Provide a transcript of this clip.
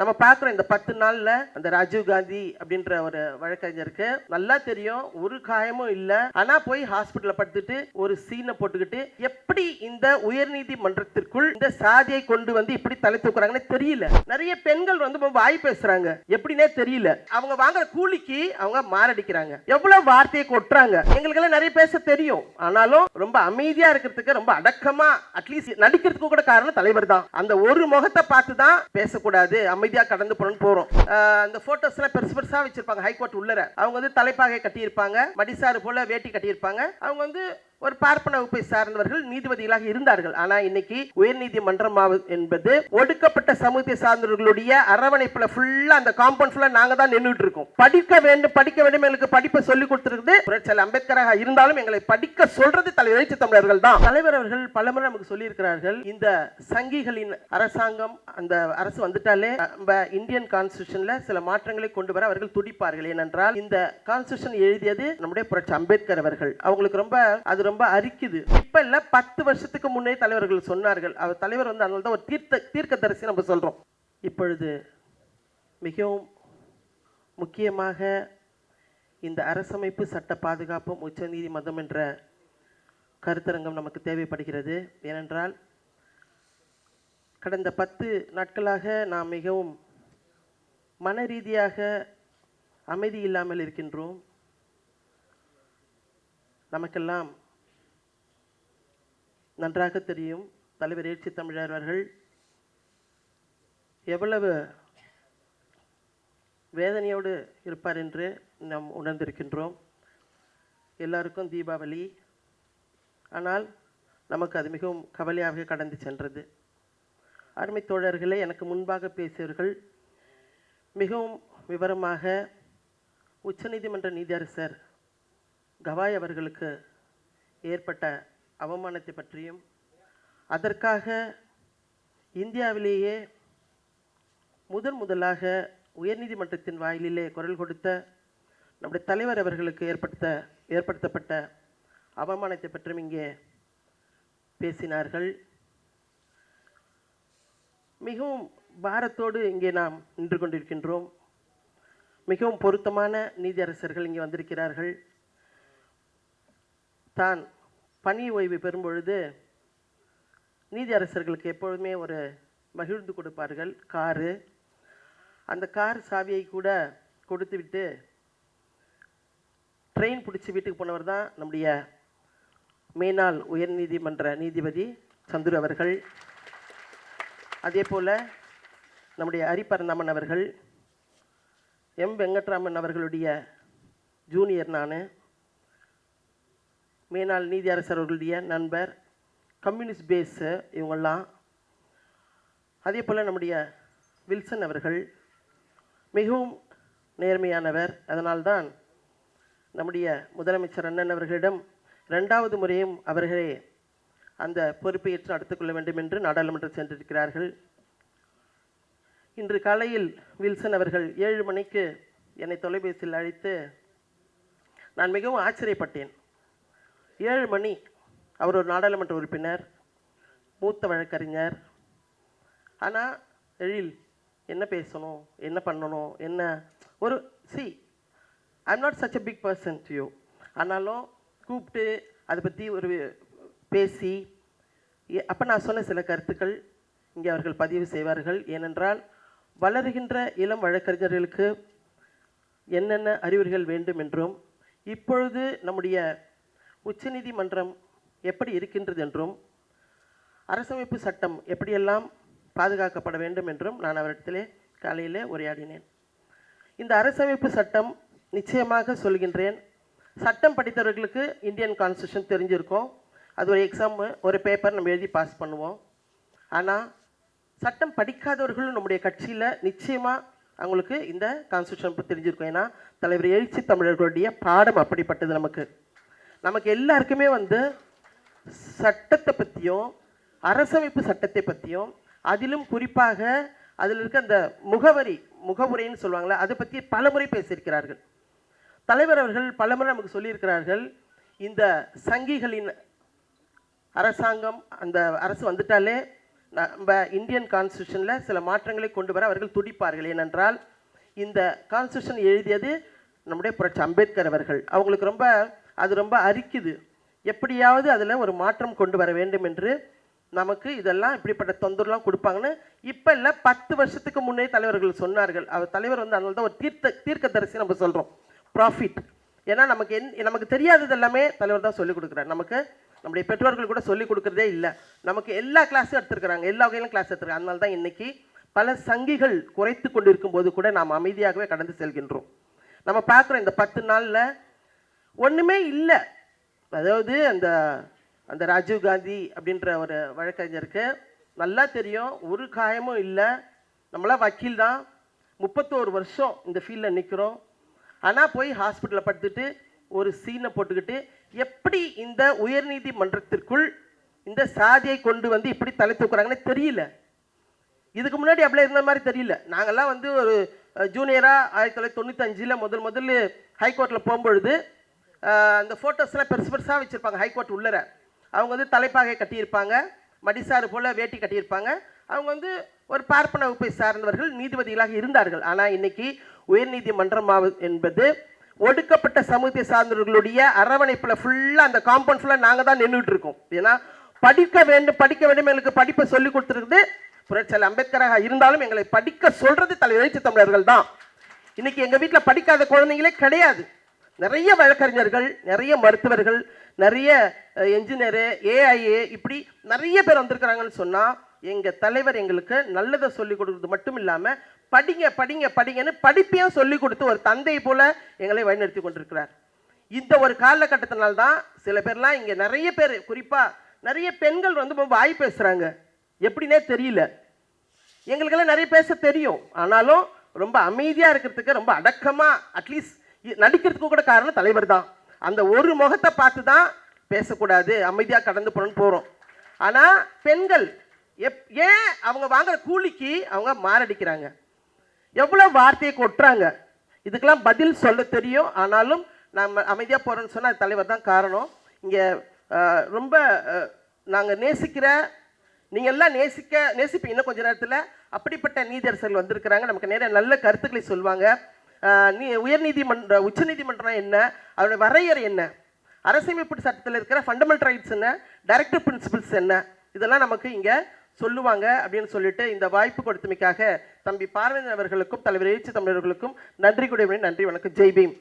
நம்ம பார்க்குறோம் இந்த பத்து நாள்ல அந்த ராஜீவ் காந்தி அப்படின்ற ஒரு வழக்கறிஞருக்கு நல்லா தெரியும் ஒரு காயமும் இல்லை. ஆனா போய் ஹாஸ்பிட்டல்ல படுத்துட்டு ஒரு சீனை போட்டுக்கிட்டு எப்படி இந்த உயர்நீதிமன்றத்திற்குள் இந்த சாதியை கொண்டு வந்து இப்படி தலை தூக்குறாங்கன்னு தெரியல. நிறைய பெண்கள் வந்து வாய் பேசுறாங்க. எப்படின்னே தெரியல. அவங்க வாங்குற கூலிக்கு அவங்க மாரடிக்கிறாங்க. எவ்வளவு வார்த்தையை கொட்டுறாங்க. எங்களுக்கெல்லாம் நிறைய பேச தெரியும். ஆனாலும் ரொம்ப அமைதியா இருக்கிறதுக்கு ரொம்ப அடக்கமா அட்லீஸ்ட் நடிக்கிறதுக்கு கூட காரணம் தலைவர் தான். அந்த ஒரு முகத்தை பார்த்து தான் பேசக்கூடாது அமைதியாக கடந்து போகணும்னு போறோம். அந்த ஃபோட்டோஸ்லாம் பெருசு பெருசா வச்சிருப்பாங்க. ஹைகோர்ட் உள்ளர. அவங்க வந்து தலைப்பாகை கட்டியிருப்பாங்க. மடிசாறு போல வேட்டி கட்டியிருப்பாங்க. அவங்க வந்து ஒரு பார்ப்பன வகுப்பை சார்ந்தவர்கள் நீதிபதிகளாக இருந்தார்கள். ஆனா இன்னைக்கு உயர்நீதிமன்றம் என்பது ஒடுக்கப்பட்ட சமூகத்தை சார்ந்தவர்களுடைய அரவணைப்புல ஃபுல்லா அந்த காம்பவுண்ட் ஃபுல்லா நாங்க தான் நின்றுட்டு இருக்கோம். படிக்க வேண்டும் படிக்க வேண்டும் எங்களுக்கு படிப்பை சொல்லி கொடுத்துருக்குது. புரட்சியாளர் அம்பேத்கராக இருந்தாலும் எங்களை படிக்க சொல்றது தலைவர் எழுச்சி தமிழர்கள் தான். தலைவர் அவர்கள் பலமுறை நமக்கு சொல்லியிருக்கிறார்கள் இந்த சங்கிகளின் அரசாங்கம் அந்த அரசு வந்துட்டாலே நம்ம இந்தியன் கான்ஸ்டியூஷன்ல சில மாற்றங்களை கொண்டு வர அவர்கள் துடிப்பார்கள். ஏனென்றால் இந்த கான்ஸ்டியூஷன் எழுதியது நம்முடைய புரட்சி அம்பேத்கர் அவர்கள். அவங்களுக்கு ரொம்ப அது ரொம்ப அரிக்குது. இப்ப இல்ல பத்து வருஷத்துக்கு முன்னே தலைவர்கள் சொன்னார்கள். அவர் தலைவர் வந்து அதனால தான் ஒரு தீர்த்த தீர்க்கதரிசி நம்ம சொல்றோம். இப்பொழுது மிகவும் முக்கியமாக இந்த அரசமைப்பு சட்ட பாதுகாப்பும் உச்சநீதிமன்றம் என்ற கருத்தரங்கம் நமக்கு தேவைப்படுகிறது. ஏனென்றால் கடந்த பத்து நாட்களாக நாம் மிகவும் மன ரீதியாக அமைதி இல்லாமல் இருக்கின்றோம். நமக்கெல்லாம் நன்றாக தெரியும் தலைவர் ஏற்றி தமிழர் அவர்கள். எவ்வளவு வேதனையோடு இருப்பார் என்று நாம் உணர்ந்திருக்கின்றோம். எல்லாருக்கும் தீபாவளி. ஆனால் நமக்கு அது மிகவும் கவலையாக கடந்து சென்றது. அருமை தோழர்களே எனக்கு முன்பாக பேசியவர்கள் மிகவும் விவரமாக உச்சநீதிமன்ற நீதியரசர் கவாய் அவர்களுக்கு ஏற்பட்ட அவமானத்தை பற்றியும் அதற்காக இந்தியாவிலேயே முதன் முதலாக உயர்நீதிமன்றத்தின் வாயிலிலே குரல் கொடுத்த நம்முடைய தலைவர் அவர்களுக்கு ஏற்படுத்த ஏற்படுத்தப்பட்ட அவமானத்தை பற்றியும் இங்கே பேசினார்கள். மிகவும் பாரத்தோடு இங்கே நாம் நின்று கொண்டிருக்கின்றோம். மிகவும் பொருத்தமான நீதியரசர்கள் இங்கே வந்திருக்கிறார்கள். தான் பணி ஓய்வு பெறும் பொழுது நீதியரசர்களுக்கு எப்பொழுதுமே ஒரு மகிழ்ந்து கொடுப்பார்கள். காரு. அந்த கார் சாவியை கூட கொடுத்து விட்டு ட்ரெயின் பிடிச்சி வீட்டுக்கு போனவர் தான் நம்முடைய மேனாள் உயர்நீதிமன்ற நீதிபதி சந்துரு அவர்கள். அதே போல் நம்முடைய ஹரிபரந்தாமன் அவர்கள் எம் வெங்கட்ராமன் அவர்களுடைய ஜூனியர் நான். மேனாள் நீதியரசர் அவர்களுடைய நண்பர் கம்யூனிஸ்ட் பேஸு இவங்கெல்லாம். அதே போல் நம்முடைய வில்சன் அவர்கள் மிகவும் நேர்மையானவர். அதனால்தான் நம்முடைய முதலமைச்சர் அண்ணன் அவர்களிடம் ரெண்டாவது முறையும் அவர்களே அந்த பொறுப்பை ஏற்று நடத்திக்கொள்ள வேண்டும் என்று நாடாளுமன்றம் சென்றிருக்கிறார்கள். இன்று காலையில் வில்சன் அவர்கள் ஏழு மணிக்கு என்னை தொலைபேசியில் அழைத்து நான் மிகவும் ஆச்சரியப்பட்டேன். ஏழு மணி அவர் ஒரு நாடாளுமன்ற உறுப்பினர் மூத்த வழக்கறிஞர். ஆனால் எழில் என்ன பேசணும் என்ன பண்ணணும் என்ன? ஒரு C I'm not such a big person to you ஆனாலும் கூப்பிட்டு அதை பற்றி ஒரு பேசி அப்போ நான் சொன்ன சில கருத்துக்கள் இங்கே அவர்கள் பதிவு செய்வார்கள். ஏனென்றால் வளருகின்ற இளம் வழக்கறிஞர்களுக்கு என்னென்ன அறிவுரைகள் வேண்டும் என்றும் இப்பொழுது நம்முடைய உச்சநீதிமன்றம் எப்படி இருக்கின்றது என்றும் அரசமைப்பு சட்டம் எப்படியெல்லாம் பாதுகாக்கப்பட வேண்டும் என்றும் நான் அவரிடத்திலே காலையிலே உரையாடினேன். இந்த அரசமைப்பு சட்டம் நிச்சயமாக சொல்கின்றேன். சட்டம் படித்தவர்களுக்கு இந்தியன் கான்ஸ்டியூஷன் தெரிஞ்சிருக்கும். அது ஒரு எக்ஸாம் ஒரு பேப்பர் நம்ம எழுதி பாஸ் பண்ணுவோம். ஆனால் சட்டம் படிக்காதவர்களும் நம்முடைய கட்சியில் நிச்சயமாக அவங்களுக்கு இந்த கான்ஸ்டியூஷன் தெரிஞ்சிருக்கும். ஏன்னா தலைவர் எழுச்சி தமிழர்களுடைய பாடம் அப்படிப்பட்டது நமக்கு. நமக்கு எல்லாருக்குமே வந்து சட்டத்தை பற்றியும் அரசமைப்பு சட்டத்தை பற்றியும் அதிலும் குறிப்பாக அதில் இருக்க அந்த முகவரி முகவுரைன்னு சொல்லுவாங்களே அதை பற்றி பலமுறை பேசியிருக்கிறார்கள். தலைவர் அவர்கள் பலமுறை நமக்கு சொல்லியிருக்கிறார்கள் இந்த சங்கிகளின் அரசாங்கம் அந்த அரசு வந்துட்டாலே நம்ம இந்தியன் கான்ஸ்டியூஷனில் சில மாற்றங்களை கொண்டு வர அவர்கள் துடிப்பார்கள். ஏனென்றால் இந்த கான்ஸ்டியூஷன் எழுதியது நம்முடைய புரட்சி அம்பேத்கர் அவர்கள். அவங்களுக்கு ரொம்ப அது ரொம்ப அரிக்குது. எப்படியாவது அதில் ஒரு மாற்றம் கொண்டு வர வேண்டும் என்று நமக்கு இதெல்லாம் இப்படிப்பட்ட தொந்தரவுலாம் கொடுப்பாங்கன்னு இப்போ இல்லை பத்து வருஷத்துக்கு முன்னே தலைவர்கள் சொன்னார்கள். அவர் தலைவர் வந்து அதனால தான் ஒரு தீர்த்த தீர்க்கதரிசி நம்ம சொல்கிறோம் ப்ராஃபிட் ஏன்னா நமக்கு என் நமக்கு தெரியாதது எல்லாமே தலைவர் தான் சொல்லிக் கொடுக்குறாரு. நமக்கு நம்முடைய பெற்றோர்கள் கூட சொல்லிக் கொடுக்குறதே இல்லை. நமக்கு எல்லா கிளாஸும் எடுத்துருக்குறாங்க. எல்லா வகையிலும் கிளாஸ் எடுத்துருக்காங்க அதனால தான் இன்றைக்கி பல சங்கிகள் குறைத்து கொண்டு இருக்கும்போது கூட நாம் அமைதியாகவே கடந்து செல்கின்றோம். நம்ம பார்க்குறோம் இந்த பத்து நாளில் ஒன்றுமே இல்லை. அதாவது அந்த அந்த ராஜீவ் காந்தி அப்படின்ற ஒரு வழக்கறிஞருக்கு நல்லா தெரியும் ஒரு காயமும் இல்லை. நம்மளாம் வக்கீல் தான். முப்பத்தோரு வருஷம் இந்த ஃபீல்டில் நிற்கிறோம் ஆனால் போய் ஹாஸ்பிட்டலில் படுத்துட்டு ஒரு சீனை போட்டுக்கிட்டு எப்படி இந்த உயர்நீதிமன்றத்திற்குள் இந்த சாதியை கொண்டு வந்து இப்படி தலை தூக்குறாங்கன்னு தெரியல. இதுக்கு முன்னாடி அப்படியே இருந்த மாதிரி தெரியல. நாங்கள்லாம் வந்து ஒரு ஜூனியராக ஆயிரத்தி தொள்ளாயிரத்தி தொண்ணூத்தஞ்சில் முதல் முதல்ல ஹைகோர்ட்டில் போகும்பொழுது அந்த ஃபோட்டோஸ்லாம் பெருசு பெருசாக வச்சுருப்பாங்க ஹைகோர்ட் உள்ளர. அவங்க வந்து தலைப்பாகை கட்டியிருப்பாங்க மடிசாறு போல் வேட்டி கட்டியிருப்பாங்க. அவங்க வந்து ஒரு பார்ப்பன வகுப்பை சார்ந்தவர்கள் நீதிபதிகளாக இருந்தார்கள். ஆனால் இன்னைக்கு உயர்நீதிமன்றம் என்பது ஒடுக்கப்பட்ட சமூகத்தை சார்ந்தவர்களுடைய அரவணைப்பில் ஃபுல்லாக அந்த காம்பவுண்ட் ஃபுல்லாக நாங்கள் தான் நின்றுட்டு இருக்கோம். ஏன்னா படிக்க வேண்டும் படிக்க வேண்டும் எங்களுக்கு படிப்பை சொல்லி கொடுத்துருக்குது. புரட்சியாளர் அம்பேத்கராக இருந்தாலும் எங்களை படிக்க சொல்கிறது தலைவர் தமிழர்கள் தான் இன்றைக்கி எங்கள் வீட்டில் படிக்காத குழந்தைங்களே கிடையாது. நிறைய வழக்கறிஞர்கள் நிறைய மருத்துவர்கள் நிறைய என்ஜினியரு ஏஐஏ இப்படி நிறைய பேர் வந்திருக்கிறாங்கன்னு சொன்னால் எங்கள் தலைவர் எங்களுக்கு நல்லதை சொல்லிக் கொடுக்குறது மட்டும் இல்லாமல் படிங்க படிங்க படிங்கன்னு படிப்பையும் சொல்லிக் கொடுத்து ஒரு தந்தை போல எங்களை வழிநடத்தி கொண்டிருக்கிறார். இந்த ஒரு காலகட்டத்தினால்தான் சில பேர்லாம் இங்கே நிறைய பேர் குறிப்பாக நிறைய பெண்கள் வந்து ரொம்ப வாய் பேசுகிறாங்க எப்படின்னே தெரியல. எங்களுக்கெல்லாம் நிறைய பேச தெரியும். ஆனாலும் ரொம்ப அமைதியாக இருக்கிறதுக்கு ரொம்ப அடக்கமாக அட்லீஸ்ட் நடிக்கிறதுக்கு கூட காரணம் தலைவர் தான். அந்த ஒரு முகத்தை பார்த்து தான் பேசக்கூடாது. அமைதியாக கடந்து போகணும்னு போகிறோம் ஆனால் பெண்கள் எப் ஏன் அவங்க வாங்குற கூலிக்கு அவங்க மாரடிக்கிறாங்க? எவ்வளோ வார்த்தையை கொட்டுறாங்க? இதுக்கெல்லாம் பதில் சொல்ல தெரியும். ஆனாலும் நம்ம அமைதியாக போகிறோன்னு சொன்னால் தலைவர் தான் காரணம். இங்கே ரொம்ப நாங்கள் நேசிக்கிற நீங்கள் எல்லாம் நேசிக்க நேசிப்பீங்க இன்னும் கொஞ்ச நேரத்தில். அப்படிப்பட்ட நீதரசர்கள் வந்திருக்கிறாங்க. நமக்கு நிறைய நல்ல கருத்துக்களை சொல்லுவாங்க. உயர்நீதிமன்ற உச்சநீதிமன்றம் என்ன? அதோட வரையறை என்ன? அரசியமைப்பு சட்டத்தில் இருக்கிற ஃபண்டமெண்டல் ரைட்ஸ் என்ன? டைரக்டிவ் பிரின்சிபிள்ஸ் என்ன? இதெல்லாம் நமக்கு இங்கே சொல்லுவாங்க அப்படின்னு சொல்லிட்டு இந்த வாய்ப்பு கொடுத்தமைக்காக தம்பி பார்வதி அவர்களுக்கும் தலைவர் எழுச்சி தமிழர்களுக்கும் நன்றி கூடிய நன்றி வணக்கம். ஜெய் பீம்.